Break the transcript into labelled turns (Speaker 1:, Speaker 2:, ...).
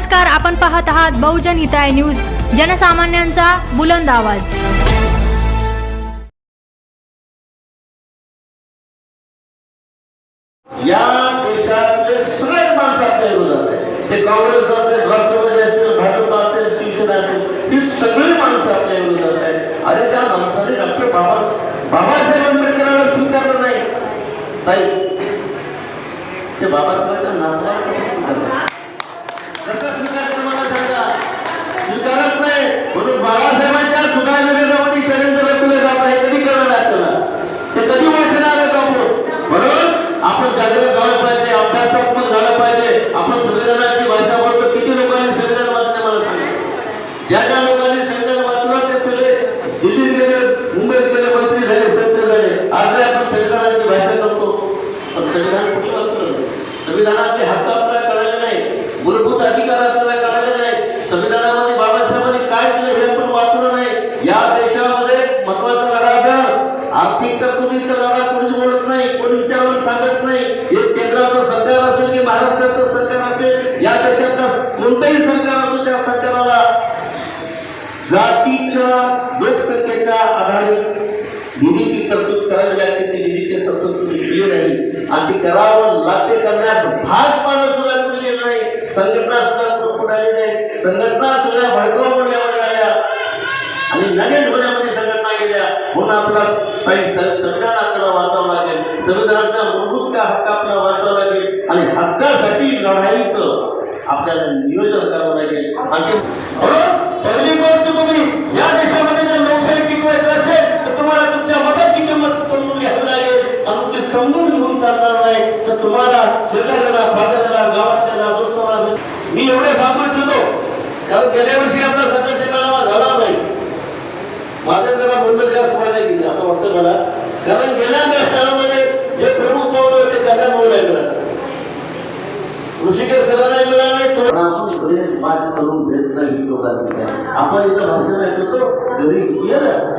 Speaker 1: नमस्कार आपण पाहत आहात बहुजन हिताय न्यूज जनसामान्यांचा बुलंद आवाज.
Speaker 2: या देशातले सगळे माणसं आपल्या विरोधात आहे ते काँग्रेस असेल राष्ट्रवादी असेल भाजप असेल शिवसेना असेल ही सगळी माणसं आपल्या विरोधात आहे अरे त्या माणसाने डॉक्टर बाबा बाबासाहेब आंबेडकरांना स्वीकारलं नाही. ताई ते बाबासाहेबांच्या नातवाला कसं स्वीकारलं कसा स्वीकार कर मला सांगा स्वीकारत नाही म्हणून बाबासाहेबांच्या सुधार विरोधामध्ये षडयंत्र रचले जात आहे कधी करणार आपल्याला ते कधी वाचणार आहेत आपण म्हणून आपण जागृत झालं पाहिजे अभ्यासात्मक झालं पाहिजे आपण संविधानाची भाषा बोलतो किती लोकांनी संविधान वाचले मला सांगा ज्या ज्या लोकांनी संविधान वाचलं ते सगळे दिल्लीत गेले मुंबईत गेले मंत्री झाले संत झाले आज आपण संविधानाची भाषा करतो पण संविधान कुठे वाचलं नाही संविधानातले हक्क आपल्याला कळले नाही मूलभूत अधिकार आपल्याला कळले नाही संविधानामध्ये बाबासाहेबांनी काय दिलं हे आपण वाचलं नाही. या देशामध्ये महत्त्वाचा लढा जर आर्थिक तरतुदीचा लढा कोणी बोलत नाही कोणी विचारायला सांगत नाही. हे केंद्राचं सरकार असेल की महाराष्ट्राचं सरकार असेल या देशातलं कोणतंही सरकार असो त्या सरकाराला जातीच्या लोकसंख्येच्या आधारे निधीची तरतूद करावी लागते ती निधीची तरतूद तुम्ही केली नाही आणि ती करावं लागते करण्यास भाग पाडणं सुद्धा कोणी नाही. संघटना सुद्धा पुढे आली नाही. संघटना सुद्धा भडकवून होण्यामध्ये आल्या. आणि लगेच होण्यामध्ये संघटना गेल्या. म्हणून आपला काही संविधान आपल्याला वाचावं लागेल. संविधानाचा मूलभूत काय हक्क आपल्याला वाचावं लागेल? आणि हक्कासाठी लढाईचं आपल्याला नियोजन करावं लागेल. आणि पहिली गोष्ट तुम्ही या देशामध्ये जर लोकशाही टिकवायचं असेल तर तुम्हाला तुमच्या मताची किंमत समजून घ्यावी लागेल. आणि ते समजून घेऊन तुम्हाला शेजाऱ्याला बाजाराला गावातल्याला दोस्ताला मी एवढे सांगू इच्छितो कारण गेल्या वर्षी आपला सदस्य मेळावा झाला नाही. माझ्या जरा मुंबई जास्त व्हायला गेली असं वाटतं मला. कारण गेल्या दशकामध्ये जे प्रमुख पावलं होते त्यांना बोलायला ऋषिकेश सरांना मिळाला नाही तो आपण घरी माझं करून देत नाही ही लोकांनी आपण इथं भाषण ऐकतो घरी गेलं